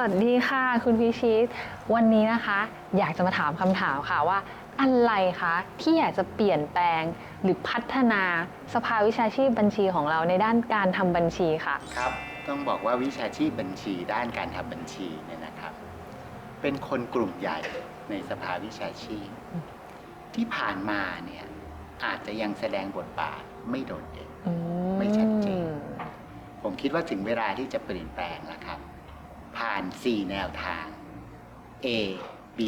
สวัสดีค่ะ คุณพิชิต วันนี้นะคะ อยากจะมาถามคำถามค่ะว่า อะไรคะที่อยากจะเปลี่ยนแปลงหรือพัฒนาสภาวิชาชีพบัญชีของเราในด้านการทำบัญชีค่ะ ครับ ต้องบอกว่าวิชาชีพบัญชีด้านการทำบัญชีเนี่ยนะครับ เป็นคนกลุ่มใหญ่ในสภาวิชาชีพ ที่ผ่านมาเนี่ยอาจจะยังแสดงบทบาทไม่โดดเด่นไม่ชัดเจนผมคิดว่าถึงเวลาที่จะเปลี่ยนแปลงแล้วครับผ่าน 4 แนวทาง A B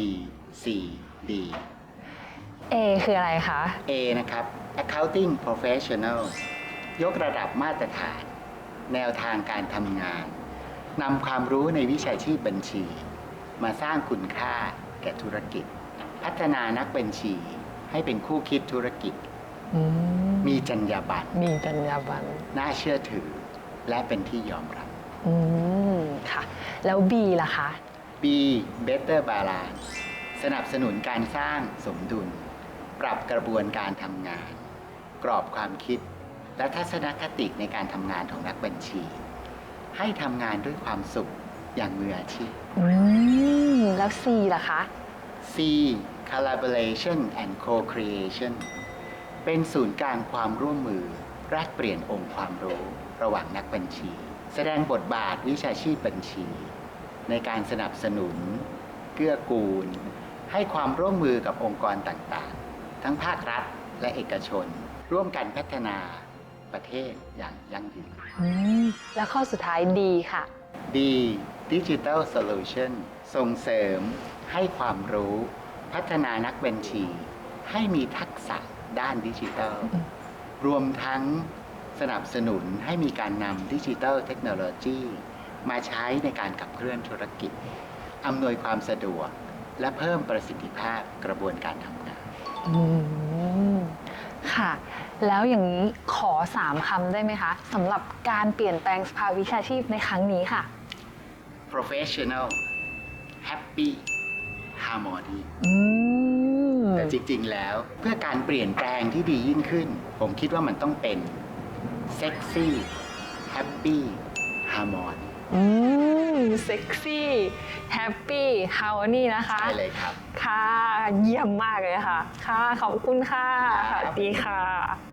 C D A คืออะไรคะ A นะครับ Accounting Professional ยกระดับมาตรฐาน แนวทางการทำงานนำความรู้ในวิชาชีพบัญชี มาสร้างคุณค่าแก่ธุรกิจ พัฒนานักบัญชี ให้เป็นคู่คิดธุรกิจอืมมีจรรยาบรรณมีจรรยาบรรณน่าเชื่อถือ และเป็นที่ยอมรับ อืมค่ะ แล้ว B ล่ะคะ B Better Balance สนับสนุนการสร้างสมดุล ปรับกระบวนการทำงาน กรอบความคิด และทัศนคติในการทำงานของนักบัญชี ให้ทำงานด้วยความสุขอย่างมืออาชีพ อืม แล้ว C ล่ะคะ C Collaboration and Co-creation เป็นศูนย์กลางความร่วมมือแลกเปลี่ยนองค์ความรู้ระหว่างนักบัญชี แสดงบทบาทวิชาชีพบัญชี ในการสนับสนุน เกื้อกูล ให้ความร่วมมือกับองค์กรต่างๆ ทั้งภาครัฐและเอกชน ร่วมกันพัฒนาประเทศอย่างยั่งยืนอืมแล้วข้อสุดท้าย D ค่ะ D Digital Solution ส่งเสริมให้ความรู้พัฒนานักบัญชี ให้มีทักษะด้านดิจิทัลอืมรวมทั้ง สนับสนุนให้มีการนำดิจิทัลเทคโนโลยีมาใช้ในการขับเคลื่อนธุรกิจ อำนวยความสะดวก และเพิ่มประสิทธิภาพกระบวนการทำงาน อืมค่ะ แล้วอย่างนี้ขอสามคำได้ไหมคะสำหรับการเปลี่ยนแปลงสภาวิชาชีพในครั้งนี้ค่ะ professional happy harmony อืมแต่จริงๆแล้วเพื่อการเปลี่ยนแปลงที่ดียิ่งขึ้น ผมคิดว่ามันต้องเป็น sexy happy harmony อืมเซ็กซี่แฮปปี้ฮาวนี่นะคะ ใช่เลยครับ ค่ะ เยี่ยมมากเลยค่ะ ค่ะ ขอบคุณค่ะครับสวัสดีค่ะ